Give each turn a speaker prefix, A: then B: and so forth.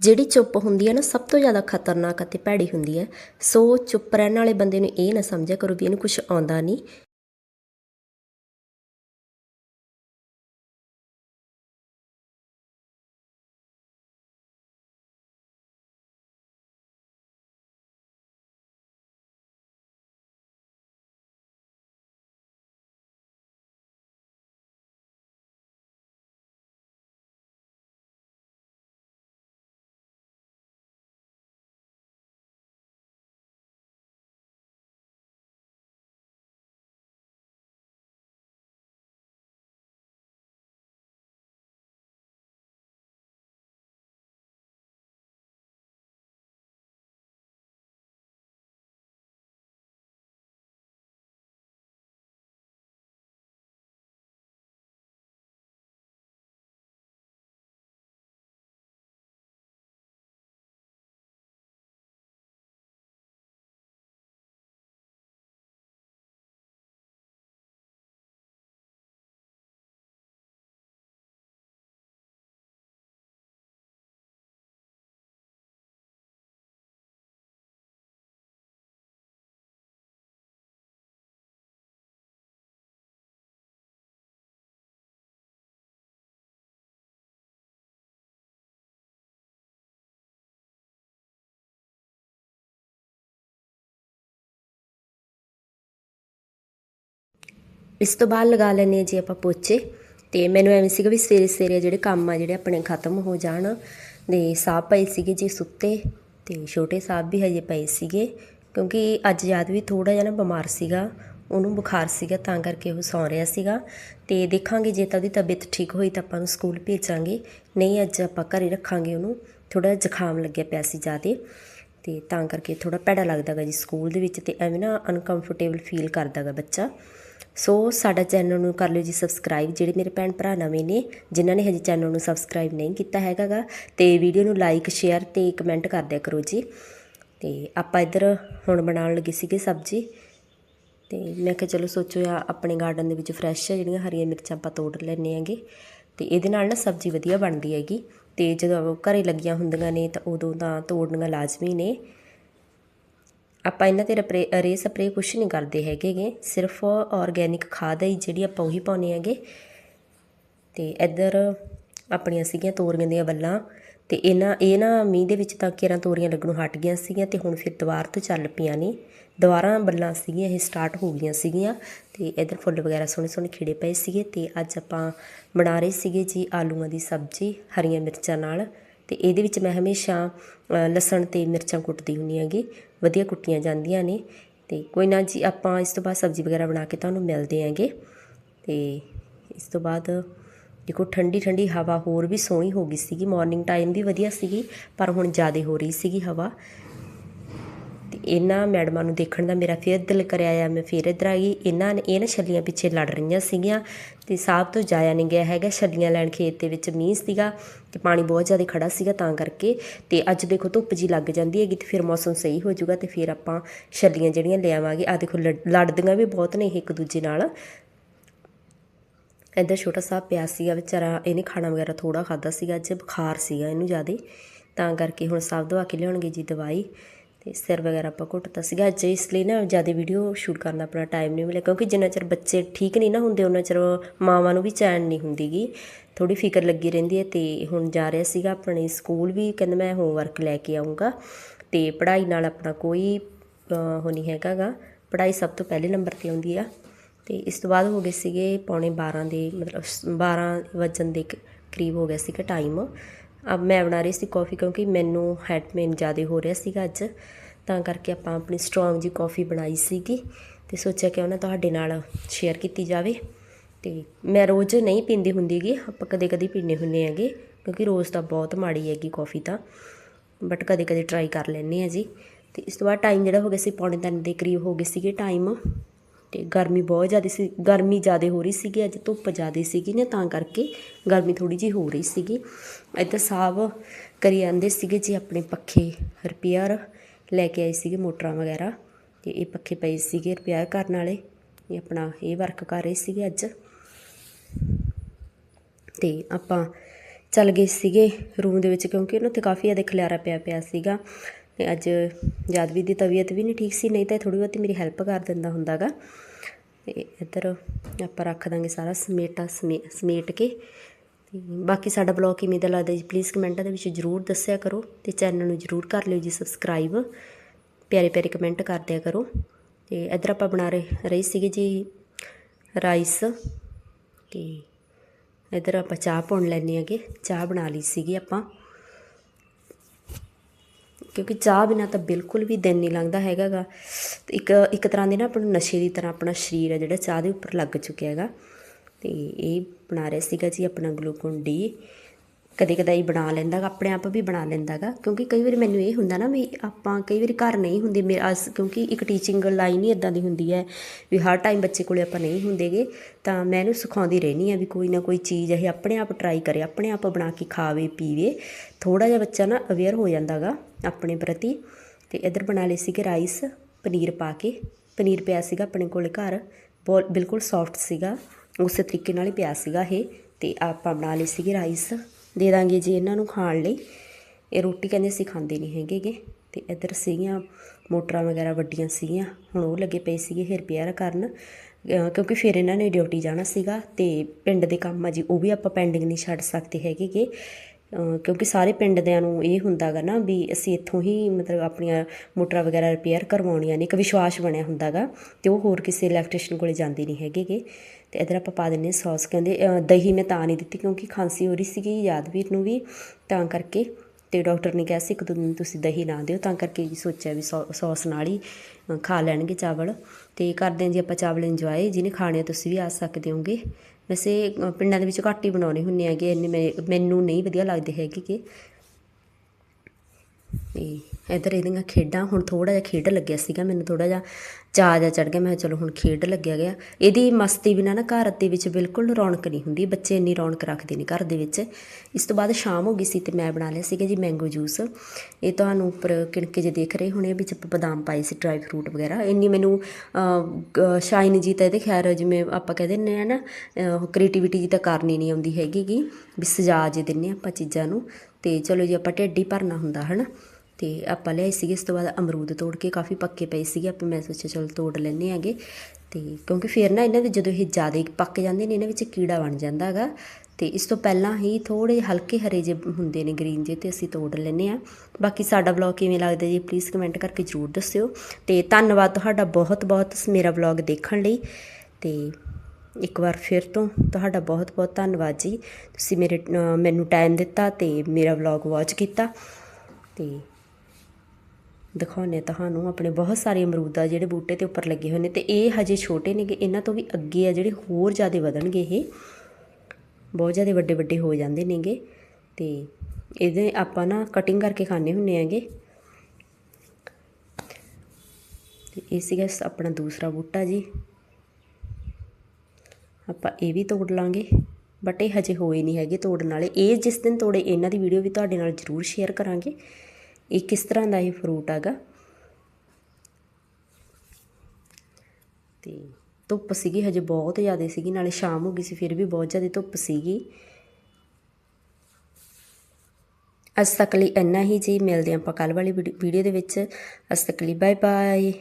A: ਜਿਹੜੀ ਚੁੱਪ ਹੁੰਦੀ ਹੈ ਨਾ, ਸਭ ਤੋਂ ਜ਼ਿਆਦਾ ਖਤਰਨਾਕ ਅਤੇ ਭੈੜੀ ਹੁੰਦੀ ਹੈ। ਸੋ ਚੁੱਪ ਰਹਿਣ ਵਾਲੇ ਬੰਦੇ ਨੂੰ ਇਹ ਨਾ ਸਮਝਿਆ ਕਰੋ ਵੀ ਇਹਨੂੰ ਕੁਝ ਆਉਂਦਾ ਨਹੀਂ। ਇਸ ਤੋਂ ਬਾਅਦ ਲਗਾ ਲੈਂਦੇ ਹਾਂ ਜੀ ਆਪਾਂ ਪੋਚੇ ਤੇ ਮੈਨੂੰ ਐਵੇਂ ਸੀਗਾ ਵੀ ਸਵੇਰੇ ਸਵੇਰੇ ਜਿਹੜੇ ਕੰਮ ਆ ਜਿਹੜੇ ਆਪਣੇ ਖਤਮ ਹੋ ਜਾਣ ਦੇ ਸਾਹ ਪਏ ਸੀਗੇ ਜੀ ਸੁੱਤੇ ਤੇ ਛੋਟੇ ਸਾਹਿਬ ਵੀ ਹਜੇ ਪਏ ਸੀਗੇ ਕਿਉਂਕਿ ਅੱਜ ਯਾਦ ਵੀ ਥੋੜਾ ਜਿਹਾ ਨਾ ਬਿਮਾਰ ਸੀਗਾ, ਉਹਨੂੰ ਬੁਖਾਰ ਸੀਗਾ ਤਾਂ ਕਰਕੇ ਉਹ ਸੌਂ ਰਿਹਾ ਸੀਗਾ ਤੇ ਦੇਖਾਂਗੇ ਜੇ ਤਾਂ ਉਹਦੀ ਤਬੀਅਤ ਠੀਕ ਹੋਈ ਤਾਂ ਆਪਾਂ ਨੂੰ ਸਕੂਲ ਭੇਜਾਂਗੇ, ਨਹੀਂ ਅੱਜ ਆਪਾਂ ਘਰੇ ਰੱਖਾਂਗੇ ਉਹਨੂੰ ਥੋੜਾ ਜ਼ੁਕਾਮ ਲੱਗਿਆ ਪਿਆ ਸੀ ਜ਼ਿਆਦੇ ਤੇ ਤਾਂ ਕਰਕੇ ਥੋੜਾ ਭੈੜਾ ਲੱਗਦਾਗਾ ਜੀ ਸਕੂਲ ਦੇ ਵਿੱਚ ਤੇ ਐਵੇਂ ਨਾ ਅਨਕੰਫਰਟੇਬਲ ਫੀਲ ਕਰਦਾਗਾ ਬੱਚਾ। ਸੋ ਸਾਡਾ ਚੈਨਲ ਨੂੰ ਕਰ ਲਿਓ ਜੀ ਸਬਸਕ੍ਰਾਈਬ ਜਿਹੜੇ ਮੇਰੇ ਭੈਣ ਭਰਾ ਨਵੇਂ ਨੇ, ਜਿਨ੍ਹਾਂ ਨੇ ਹਜੇ ਚੈਨਲ ਨੂੰ ਸਬਸਕ੍ਰਾਈਬ ਨਹੀਂ ਕੀਤਾ ਹੈਗਾਗਾ, ਤੇ ਵੀਡੀਓ ਨੂੰ ਲਾਈਕ ਸ਼ੇਅਰ ਤੇ ਕਮੈਂਟ ਕਰ ਦਿਆ ਕਰੋ ਜੀ। ਤੇ ਆਪਾਂ ਇੱਧਰ ਹੁਣ ਬਣਾਉਣ ਲੱਗੇ ਸੀਗੇ ਸਬਜ਼ੀ। ਤੇ ਮੈਂ ਕਿਹਾ ਚਲੋ ਸੋਚੋ ਆ ਆਪਣੇ ਗਾਰਡਨ ਦੇ ਵਿੱਚ ਫਰੈਸ਼ ਜਿਹੜੀਆਂ ਹਰੀਆਂ ਮਿਰਚਾਂ ਆਪਾਂ ਤੋੜ ਲੈਣੇ ਆਂਗੇ ਤੇ ਇਹਦੇ ਨਾਲ ਨਾ ਸਬਜ਼ੀ ਵਧੀਆ ਬਣਦੀ ਹੈਗੀ। ਤੇ ਜਦੋਂ ਘਰੇ ਲੱਗੀਆਂ ਹੁੰਦੀਆਂ ਨੇ ਤਾਂ ਉਦੋਂ ਤਾਂ ਤੋੜਨੀਆਂ ਲਾਜ਼ਮੀ ਨੇ। ਆਪਾਂ ਇਹਨਾਂ ਤੇ ਰਪਰੇ ਰੇ ਸਪਰੇ ਕੁਛ ਨਹੀਂ ਕਰਦੇ ਹੈਗੇਗੇ ਸਿਰਫ ਆਰਗੇਨਿਕ ਖਾਦ ਹੈ ਜਿਹੜੀ ਆਪਾਂ ਉਹੀ ਪਾਉਨੇ ਹੈਗੇ। ਤੇ ਇੱਧਰ ਆਪਣੀਆਂ ਸੀਗੀਆਂ ਤੋਰੀਆਂ ਦੀਆਂ ਬੱਲਾਂ ਤੇ ਇਹਨਾਂ, ਇਹ ਨਾ ਮੀਂਹ ਦੇ ਵਿੱਚ ਤਾਂ ਕਿਰਾਂ ਤੋਰੀਆਂ ਲੱਗਣੋਂ ਹਟ ਗਈਆਂ ਸੀਗੀਆਂ ਤੇ ਹੁਣ ਫਿਰ ਦੁਬਾਰ ਤੋਂ ਚੱਲ ਪਈਆਂ ਨੇ। ਦੁਬਾਰਾ ਬੱਲਾਂ ਸੀਗੀਆਂ, ਇਹ ਸਟਾਰਟ ਹੋ ਗਈਆਂ ਸੀਗੀਆਂ। ਤੇ ਇੱਧਰ ਫੁੱਲ ਵਗੈਰਾ ਸੋਹਣੇ ਸੋਹਣੇ ਖਿੜੇ ਪਏ ਸੀਗੇ। ਤੇ ਅੱਜ ਆਪਾਂ ਬਣਾ ਰਹੇ ਸੀਗੇ ਜੀ ਆਲੂਆਂ ਦੀ ਸਬਜ਼ੀ, ਹਰੀਆਂ ਮਿਰਚਾਂ ਨਾਲ। ਅਤੇ ਇਹਦੇ ਵਿੱਚ ਮੈਂ ਹਮੇਸ਼ਾ ਲਸਣ ਅਤੇ ਮਿਰਚਾਂ ਕੁੱਟਦੀ ਹੁੰਦੀ ਹੈਗੀ। ਵਧੀਆ ਕੁੱਟੀਆਂ ਜਾਂਦੀਆਂ ਨੇ। ਅਤੇ ਕੋਈ ਨਾ ਜੀ, ਆਪਾਂ ਇਸ ਤੋਂ ਬਾਅਦ ਸਬਜ਼ੀ ਵਗੈਰਾ ਬਣਾ ਕੇ ਤੁਹਾਨੂੰ ਮਿਲਦੇ ਆਂਗੇ ਅਤੇ ਇਸ ਤੋਂ ਬਾਅਦ ਦੇਖੋ, ਠੰਡੀ ਠੰਡੀ ਹਵਾ ਹੋਰ ਵੀ ਸੋਹਣੀ ਹੋ ਗਈ ਸੀਗੀ। ਮਾਰਨਿੰਗ ਟਾਈਮ ਵੀ ਵਧੀਆ ਸੀਗੀ, ਪਰ ਹੁਣ ਜ਼ਿਆਦਾ ਹੋ ਰਹੀ ਸੀਗੀ ਹਵਾ। ਇਹਨਾਂ ਮੈਡਮਾਂ ਨੂੰ ਦੇਖਣ ਦਾ ਮੇਰਾ ਫਿਰ ਦਿਲ ਕਰਿਆ ਆ, ਮੈਂ ਫਿਰ ਇੱਧਰ ਆ ਗਈ। ਇਹਨਾਂ ਨੇ, ਇਹ ਨਾ ਛੱਲੀਆਂ ਪਿੱਛੇ ਲੜ ਰਹੀਆਂ ਸੀਗੀਆਂ ਤੇ ਸਾਹਬ ਤੋਂ ਜਾਇਆ ਨਹੀਂ ਗਿਆ ਹੈਗਾ। ਛੱਲੀਆਂ ਲੈਣ ਖੇਤ ਦੇ ਵਿੱਚ ਮੀਂਹ ਸੀਗਾ ਤੇ ਪਾਣੀ ਬਹੁਤ ਜ਼ਿਆਦਾ ਖੜਾ ਸੀਗਾ ਤਾਂ ਕਰਕੇ ਤੇ ਅੱਜ ਦੇਖੋ ਧੁੱਪ ਜੀ ਲੱਗ ਜਾਂਦੀ ਹੈਗੀ ਤੇ ਫਿਰ ਮੌਸਮ ਸਹੀ ਹੋ ਜਾਊਗਾ ਤੇ ਫਿਰ ਆਪਾਂ ਛੱਲੀਆਂ ਜਿਹੜੀਆਂ ਲੈ ਆਵਾਂਗੇ। ਆ ਦੇਖੋ ਲੜਦੀਆਂ ਵੀ ਬਹੁਤ ਨੇ ਇਹ ਇੱਕ ਦੂਜੇ ਨਾਲ। ਇੱਧਰ ਛੋਟਾ ਸਾਹਿਬ ਪਿਆ ਸੀਗਾ ਵਿਚਾਰਾ, ਇਹਨੇ ਖਾਣਾ ਵਗੈਰਾ ਥੋੜਾ ਖਾਦਾ ਸੀਗਾ, ਅੱਜ ਬੁਖਾਰ ਸੀਗਾ ਇਹਨੂੰ ਜ਼ਿਆਦਾ। ਤਾਂ ਕਰਕੇ ਹੁਣ ਸਭ ਦਵਾ ਕੇ ਲਿਆਉਣਗੇ ਜੀ ਦਵਾਈ। ਤੇ ਸਿਰ ਵਗੈਰਾ ਆਪਾਂ ਘੁੱਟਤਾ ਸੀਗਾ। ਅੱਜ ਇਸ ਲਈ ਨਾ ਜ਼ਿਆਦਾ ਵੀਡੀਓ ਸ਼ੂਟ ਕਰਨ ਦਾ ਆਪਣਾ ਟਾਈਮ ਨਹੀਂ ਮਿਲਿਆ, ਕਿਉਂਕਿ ਜਿੰਨਾ ਚਿਰ ਬੱਚੇ ਠੀਕ ਨਹੀਂ ਨਾ ਹੁੰਦੇ, ਉਹਨਾਂ ਚਿਰ ਮਾਵਾਂ ਨੂੰ ਵੀ ਚੈਨ ਨਹੀਂ ਹੁੰਦੀਗੀ ਥੋੜੀ ਫਿਕਰ ਲੱਗੀ ਰਹਿੰਦੀ ਹੈ ਤੇ ਹੁਣ ਜਾ ਰਿਹਾ ਸੀਗਾ ਆਪਣੇ ਸਕੂਲ ਵੀ, ਕਹਿੰਦਾ ਮੈਂ ਹੋਮਵਰਕ ਲੈ ਕੇ ਆਉਂਗਾ ਤੇ ਪੜ੍ਹਾਈ ਨਾਲ ਆਪਣਾ ਕੋਈ ਉਹ ਨਹੀਂ ਹੈਗਾਗਾ ਪੜ੍ਹਾਈ ਸਭ ਤੋਂ ਪਹਿਲੇ ਨੰਬਰ ਤੇ ਆਉਂਦੀ ਆ। ਤੇ ਇਸ ਤੋਂ ਬਾਅਦ ਹੋ ਗਏ ਸੀਗੇ ਪੌਣੇ 12 ਦੇ, ਮਤਲਬ 12 ਵਜਨ ਦੇ ਕਰੀਬ ਹੋ ਗਿਆ ਸੀਗਾ ਟਾਈਮ ਅਬ ਮੈਂ ਬਣਾ ਰਹੀ ਸੀ ਕਾਫੀ ਕਿਉਂਕਿ ਮੈਨੂੰ ਹੈਡ ਮੇਨ ਜ਼ਿਆਦਾ ਹੋ ਰਿਹਾ ਸੀਗਾ ਅੱਜ। ਤਾਂ ਕਰਕੇ ਆਪਾਂ ਆਪਣੀ ਸਟਰੋਂਗ ਜੀ ਕਾਫੀ ਬਣਾਈ ਸੀਗੀ ਤੇ ਸੋਚਿਆ ਕਿ ਉਹਨਾਂ ਤੁਹਾਡੇ ਨਾਲ ਸ਼ੇਅਰ ਕੀਤੀ ਜਾਵੇ। ਤੇ ਮੈਂ ਰੋਜ਼ ਨਹੀਂ ਪੀਂਦੀ ਹੁੰਦੀਗੀ ਆਪਾਂ ਕਦੇ ਕਦੇ ਪੀਣੇ ਹੁੰਨੇ ਹੈਗੇ, ਕਿਉਂਕਿ ਰੋਜ਼ ਤਾਂ ਬਹੁਤ ਮਾੜੀ ਹੈਗੀ ਕਾਫੀ ਤਾਂ। ਬਟ ਕਦੇ ਕਦੇ ਟਰਾਈ ਕਰ ਲੈਂਦੇ ਆ ਜੀ। ਤੇ ਇਸ ਤੋਂ ਬਾਅਦ ਟਾਈਮ ਜਿਹੜਾ ਹੋ ਗਿਆ ਸੀ, ਪੌਣੇ 3 ਦੇ ਕਰੀਬ ਹੋ ਗਏ ਸੀਗੇ ਟਾਈਮ ਅਤੇ ਗਰਮੀ ਬਹੁਤ ਜ਼ਿਆਦਾ ਸੀ, ਗਰਮੀ ਜ਼ਿਆਦਾ ਹੋ ਰਹੀ ਸੀਗੀ, ਅੱਜ ਧੁੱਪ ਜ਼ਿਆਦਾ ਸੀਗੀ ਨਾ, ਤਾਂ ਕਰਕੇ ਗਰਮੀ ਥੋੜ੍ਹੀ ਜਿਹੀ ਹੋ ਰਹੀ ਸੀਗੀ। ਇੱਧਰ ਸਾਹਿਬ ਕਰੀ ਜਾਂਦੇ ਸੀਗੇ ਜੀ ਆਪਣੇ ਪੱਖੇ, ਰਿਪੇਅਰ ਲੈ ਕੇ ਆਏ ਸੀਗੇ ਮੋਟਰਾਂ ਵਗੈਰਾ ਅਤੇ ਇਹ ਪੱਖੇ ਪਏ ਸੀਗੇ ਰਿਪੇਅਰ ਕਰਨ ਵਾਲੇ, ਇਹ ਆਪਣਾ ਇਹ ਵਰਕ ਕਰ ਰਹੇ ਸੀਗੇ ਅੱਜ। ਤੇ ਆਪਾਂ ਚੱਲ ਗਏ ਸੀਗੇ ਰੂਮ ਦੇ ਵਿੱਚ, ਕਿਉਂਕਿ ਉਹਨਾਂ ਉੱਥੇ ਕਾਫੀ ਜ਼ਿਆਦਾ ਖਿਲਾਰਾ ਪਿਆ ਪਿਆ ਸੀਗਾ। ਤੇ ਅੱਜ ਜਾਦਵੀ ਦੀ ਤਬੀਅਤ ਵੀ ਨਹੀਂ ਠੀਕ ਸੀ, ਨਹੀਂ ਤਾਂ ਥੋੜੀ ਬਹੁਤੀ ਮੇਰੀ ਹੈਲਪ ਕਰ ਦਿੰਦਾ ਹੁੰਦਾਗਾ। ਤੇ ਇੱਧਰ ਆਪਾਂ ਰੱਖ ਦਾਂਗੇ ਸਾਰਾ ਸਮੇਟਾ ਸਮੇ- ਸਮੇਟ ਕੇ। ਤੇ ਬਾਕੀ ਸਾਡਾ ਬਲੌਗ ਕਿਵੇਂ ਦਾ ਲੱਗਦਾ ਜੀ ਪਲੀਜ਼ ਕਮੈਂਟਾਂ ਦੇ ਵਿੱਚ ਜਰੂਰ ਦੱਸਿਆ ਕਰੋ ਤੇ ਚੈਨਲ ਨੂੰ ਜਰੂਰ ਕਰ ਲਿਓ ਜੀ ਸਬਸਕ੍ਰਾਈਬ ਪਿਆਰੇ ਪਿਆਰੇ ਕਮੈਂਟ ਕਰਦਿਆ ਕਰੋ। ਤੇ ਇੱਧਰ ਆਪਾਂ ਬਣਾ ਰਹੇ, ਰਹੀ ਸੀਗੀ ਜੀ ਰਾਈਸ ਤੇ ਇੱਧਰ ਆਪਾਂ ਚਾਹ ਪਾਉਣ ਲੈਣੇ ਆਗੇ ਚਾਹ ਬਣਾ ਲਈ ਸੀਗੀ ਆਪਾਂ। ਕਿਉਂਕਿ ਚਾਹ ਬਿਨਾ ਤਾਂ ਬਿਲਕੁਲ ਵੀ ਦਿਨ ਨਹੀਂ ਲੰਘਦਾ ਹੈਗਾਗਾ। ਤੇ ਇੱਕ ਇੱਕ ਤਰ੍ਹਾਂ ਦੇ ਨਾ ਆਪਾਂ ਨਸ਼ੇ ਦੀ ਤਰ੍ਹਾਂ ਆਪਣਾ ਸਰੀਰ ਹੈ ਜਿਹੜਾ ਚਾਹ ਦੇ ਉੱਪਰ ਲੱਗ ਚੁੱਕਿਆ ਹੈਗਾ। ਤੇ ਇਹ ਬਣਾ ਰਿਹਾ ਸੀਗਾ ਜੀ ਆਪਣਾ ਗਲੂਕੋਨ ਡੀ। ਕਦੇ ਕਦਾਈ ਬਣਾ ਲੈਂਦਾ ਗਾ, ਆਪਣੇ ਆਪ ਵੀ ਬਣਾ ਲੈਂਦਾ ਗਾ। ਕਿਉਂਕਿ ਕਈ ਵਾਰੀ ਮੈਨੂੰ ਇਹ ਹੁੰਦਾ ਨਾ ਵੀ ਆਪਾਂ ਕਈ ਵਾਰੀ ਘਰ ਨਹੀਂ ਹੁੰਦੇ ਮੇਰਾ ਅਸ- ਕਿਉਂਕਿ ਇੱਕ ਟੀਚਿੰਗ ਲਾਈਨ ਹੀ ਇਦਾਂ ਦੀ ਹੁੰਦੀ ਹੈ ਵੀ ਹਰ ਟਾਈਮ ਬੱਚੇ ਕੋਲੇ ਆਪਾਂ ਨਹੀਂ ਹੁੰਦੇਗੇ, ਤਾਂ ਮੈਂ ਇਹਨੂੰ ਸਿਖਾਉਂਦੀ ਰਹਿੰਦੀ ਆ ਵੀ ਕੋਈ ਨਾ ਕੋਈ ਚੀਜ਼ ਇਹ ਆਪਣੇ ਆਪ ਟਰਾਈ ਕਰੇ, ਆਪਣੇ ਆਪ ਬਣਾ ਕੇ ਖਾਵੇ, ਪੀਵੇ। ਥੋੜਾ ਜਿਹਾ ਬੱਚਾ ਨਾ ਅਵੇਅਰ ਹੋ ਜਾਂਦਾਗਾ ਆਪਣੇ ਪ੍ਰਤੀ। ਤੇ ਇੱਧਰ ਬਣਾ ਲਏ ਸੀਗੇ ਰਾਈਸ ਪਨੀਰ ਪਾ ਕੇ। ਪਨੀਰ ਪਿਆ ਸੀਗਾ ਆਪਣੇ ਕੋਲੇ ਘਰ, ਬਹੁਤ ਬਿਲਕੁਲ ਸੌਫਟ ਸੀਗਾ। ਉਸੇ ਤਰੀਕੇ ਨਾਲ ਹੀ ਪਿਆ ਸੀਗਾ ਇਹ। ਤੇ ਆਪਾਂ ਬਣਾ ਲਏ ਸੀਗੇ ਰਾਈਸ ਦੇ ਦਾਂਗੇ ਜੀ ਇਹਨਾਂ ਨੂੰ ਖਾਣ ਲਈ। ਇਹ ਰੋਟੀ ਕਹਿੰਦੇ ਅਸੀਂ ਖਾਂਦੇ ਨਹੀਂ ਹੈਗੇਗੇ ਤੇ ਇੱਧਰ ਸੀਗੀਆਂ, ਮੋਟਰਾਂ ਵਗੈਰਾ ਵੱਡੀਆਂ ਸੀਗੀਆਂ। ਹੁਣ ਉਹ ਲੱਗੇ ਪਏ ਸੀਗੇ ਇਹ ਰਿਪੇਅਰ ਕਰਨ। ਕਿਉਂਕਿ ਫਿਰ ਇਹਨਾਂ ਨੇ ਡਿਊਟੀ ਜਾਣਾ ਸੀਗਾ ਤੇ ਪਿੰਡ ਦੇ ਕੰਮ ਆ ਜੀ, ਉਹ ਵੀ ਆਪਾਂ ਪੈਂਡਿੰਗ ਨਹੀਂ ਛੱਡ ਸਕਦੇ ਹੈਗੇਗੇ ਕਿਉਂਕਿ ਸਾਰੇ ਪਿੰਡ ਦਿਆਂ ਨੂੰ ਇਹ ਹੁੰਦਾ ਗਾ ਨਾ ਵੀ ਅਸੀਂ ਇੱਥੋਂ ਹੀ ਮਤਲਬ ਆਪਣੀਆਂ ਮੋਟਰਾਂ ਵਗੈਰਾ ਰਿਪੇਅਰ ਕਰਵਾਉਣੀਆਂ ਨੇ, ਇੱਕ ਵਿਸ਼ਵਾਸ ਬਣਿਆ ਹੁੰਦਾ ਗਾ ਤੇ ਉਹ ਹੋਰ ਕਿਸੇ ਇਲੈਕਟ੍ਰੀਸ਼ੀਅਨ ਕੋਲੇ ਜਾਂਦੇ ਨਹੀਂ ਹੈਗੇਗੇ। ਤੇ ਇਧਰ ਆਪਾਂ ਪਾ ਦਿੰਨੇ ਸੌਸ ਕਹਿੰਦੇ ਦਹੀਂ ਮੈਂ ਤਾਂ ਨਹੀਂ ਦਿੱਤੀ ਕਿਉਂਕਿ ਖਾਂਸੀ ਹੋ ਰਹੀ ਸੀਗੀ ਯਾਦਵੀਰ ਨੂੰ ਵੀ, ਤਾਂ ਕਰਕੇ ਅਤੇ ਡਾਕਟਰ ਨੇ ਕਿਹਾ ਸੀ ਇੱਕ ਦੋ ਦਿਨ ਤੁਸੀਂ ਦਹੀਂ ਨਾ ਦਿਓ, ਤਾਂ ਕਰਕੇ ਸੋਚਿਆ ਵੀ ਸੌ- ਸੌਸ ਨਾਲ ਹੀ ਖਾ ਲੈਣਗੇ ਚਾਵਲ। ਤੇ ਕਰਦੇ ਹਾਂ ਜੀ ਆਪਾਂ ਚਾਵਲ ਇੰਜੋਏ ਜਿਹਨੇ ਖਾਣੇ ਆ ਤੁਸੀਂ ਵੀ ਆ ਸਕਦੇ ਹੋਗੇ। ਵੈਸੇ ਪਿੰਡਾਂ ਦੇ ਵਿੱਚ ਘੱਟ ਹੀ ਬਣਾਉਣੇ ਹੁੰਦੇ ਹੈਗੇ, ਇੰਨੇ ਮੈਂ- ਮੈਨੂੰ ਨਹੀਂ ਵਧੀਆ ਲੱਗਦੇ ਹੈਗੇ ਕਿ ਤੇ ਇਧਰ ਇਹਦੀਆਂ ਖੇਡਾਂ, ਹੁਣ ਥੋੜਾ ਜਿਹਾ ਖੇਡ ਲੱਗਿਆ ਸੀਗਾ, ਮੈਨੂੰ ਥੋੜਾ ਜਿਹਾ ਚਾਅ ਜਿਹਾ ਚੜ ਗਿਆ, ਮੈਂ ਕਿਹਾ ਚਲੋ ਹੁਣ ਖੇਡ ਲੱਗਿਆ ਗਿਆ। ਇਹਦੀ ਮਸਤੀ ਬਿਨਾਂ ਨਾ ਘਰ ਦੇ ਵਿੱਚ ਬਿਲਕੁਲ ਰੌਣਕ ਨਹੀਂ ਹੁੰਦੀ, ਬੱਚੇ ਇੰਨੀ ਰੌਣਕ ਰੱਖਦੇ ਨਹੀਂ ਘਰ ਦੇ ਵਿੱਚ। ਇਸ ਤੋਂ ਬਾਅਦ ਸ਼ਾਮ ਹੋ ਗਈ ਸੀ ਤੇ ਮੈਂ ਬਣਾ ਲਿਆ ਸੀਗਾ ਜੀ ਮੈਂਗੋ ਜੂਸ ਇਹ ਤੁਹਾਨੂੰ ਉੱਪਰ ਕਿਣਕੇ ਜੇ ਦੇਖ ਰਹੇ ਹੋਣੇ ਵਿੱਚ ਬਦਾਮ ਪਾਏ ਸੀ ਡਰਾਈ ਫਰੂਟ ਵਗੈਰਾ। ਇੰਨੀ ਮੈਨੂੰ ਸ਼ਾਈਨ ਜੀ ਤਾਂ ਇਹਦੇ ਖੈਰ ਜਿਵੇਂ ਆਪਾਂ ਕਹਿ ਦਿੰਦੇ ਆ ਨਾ ਕ੍ਰੀਏਟੀਵਿਟੀ ਜੀ ਤਾਂ ਕਰਨੀ ਨਹੀਂ ਆਉਂਦੀ ਹੈਗੀ ਗੀ, ਵੀ ਸਜਾ ਜੇ ਦਿੰਨੇ ਆਪਾਂ ਚੀਜ਼ਾਂ ਨੂੰ। ਤੇ ਚਲੋ ਜੀ ਆਪਾਂ ਢਿੱਡ ਹੀ ਭਰਨਾ ਹੁੰਦਾ, ਹਨਾ? ਤੇ ਆਪਾਂ ਲਿਆਏ ਸੀਗੇ, ਇਸ ਤੋਂ ਬਾਅਦ ਅਮਰੂਦ ਤੋੜ ਕੇ ਕਾਫੀ ਪੱਕੇ ਪਏ ਸੀਗੇ, ਆਪਾਂ ਮੈਂ ਸੋਚਿਆ ਚਲ ਤੋੜ ਲੈਣੇ ਆਗੇ ਤੇ ਕਿਉਂਕਿ ਫਿਰ ਨਾ ਇਹਨਾਂ ਦੇ ਜਦੋਂ ਇਹ ਜ਼ਿਆਦਾ ਪੱਕ ਜਾਂਦੇ ਨੇ, ਇਹਨਾਂ ਵਿੱਚ ਕੀੜਾ ਬਣ ਜਾਂਦਾ ਹੈਗਾ। ਤੇ ਇਸ ਤੋਂ ਪਹਿਲਾਂ ਹੀ ਥੋੜੇ ਹਲਕੇ ਹਰੇ ਜੇ ਹੁੰਦੇ ਨੇ ਗ੍ਰੀਨ ਜੇ ਤੇ ਅਸੀਂ ਤੋੜ ਲੈਨੇ ਆ ਬਾਕੀ ਸਾਡਾ ਵਲੌਗ ਕਿਵੇਂ ਲੱਗਦਾ ਜੀ ਪਲੀਜ਼ ਕਮੈਂਟ ਕਰਕੇ ਜ਼ਰੂਰ ਦੱਸਿਓ। ਤੇ ਧੰਨਵਾਦ ਤੁਹਾਡਾ ਬਹੁਤ ਬਹੁਤ ਮੇਰਾ ਵਲੌਗ ਦੇਖਣ ਲਈ। ਤੇ ਇੱਕ ਵਾਰ ਫਿਰ ਤੋਂ ਤੁਹਾਡਾ ਬਹੁਤ ਬਹੁਤ ਧੰਨਵਾਦ ਜੀ। ਤੁਸੀਂ ਮੇਰੇ ਮੈਨੂੰ ਟਾਈਮ ਦਿੱਤਾ ਤੇ ਮੇਰਾ ਵਲੌਗ ਵਾਚ ਕੀਤਾ ਤੇ ਦਿਖਾਉਨੇ ਤੁਹਾਨੂੰ ਆਪਣੇ ਬਹੁਤ ਸਾਰੇ ਅਮਰੂਦ ਆ ਜਿਹੜੇ ਬੂਟੇ ਤੇ ਉੱਪਰ ਲੱਗੇ ਹੋਏ ਨੇ ਤੇ ਇਹ ਹਜੇ ਛੋਟੇ ਨੇਗੇ, ਇਹਨਾਂ ਤੋਂ ਵੀ ਅੱਗੇ ਆ ਜਿਹੜੇ ਹੋਰ ਜ਼ਿਆਦਾ ਵਧਣਗੇ ਇਹ। ਬਹੁਤ ਜ਼ਿਆਦਾ ਵੱਡੇ ਵੱਡੇ ਹੋ ਜਾਂਦੇ ਨੇਗੇ ਤੇ ਇਹਦੇ ਆਪਾਂ ਨਾ ਕਟਿੰਗ ਕਰਕੇ ਖਾਣੇ ਹੁੰਨੇ ਆਂਗੇ ਤੇ ਇਹ ਸੀਗਾ ਸ- ਆਪਣਾ ਦੂਸਰਾ ਬੂਟਾ ਜੀ। ਆਪਾਂ ਇਹ ਵੀ ਤੋੜ ਲਾਂਗੇ ਬਟ ਇਹ ਹਜੇ ਹੋਏ ਨਹੀਂ ਹੈਗੇ ਤੋੜਨ ਵਾਲੇ ਇਹ ਜਿਸ ਦਿਨ ਤੋੜੇ, ਇਹਨਾਂ ਦੀ ਵੀਡੀਓ ਵੀ ਤੁਹਾਡੇ ਨਾਲ ਜ਼ਰੂਰ ਸ਼ੇਅਰ ਕਰਾਂਗੇ। ਇਹ ਕਿਸ ਤਰ੍ਹਾਂ ਦਾ ਇਹ ਫਰੂਟ ਹੈਗਾ? ਤੇ ਧੁੱਪ ਸੀਗੀ, ਹਜੇ ਬਹੁਤ ਜ਼ਿਆਦਾ ਸੀਗੀ, ਨਾਲੇ ਸ਼ਾਮ ਹੋ ਗਈ ਸੀ, ਫਿਰ ਵੀ ਬਹੁਤ ਜ਼ਿਆਦਾ ਧੁੱਪ ਸੀਗੀ। ਅੱਜ ਤੱਕ ਲਈ ਇੰਨਾ ਹੀ ਜੀ, ਮਿਲਦੇ ਹਾਂ ਆਪਾਂ ਕੱਲ ਵਾਲੀ ਵੀਡੀਓ ਦੇ ਵਿੱਚ। ਅੱਜ ਤੱਕ ਲਈ ਬਾਏ ਬਾਏ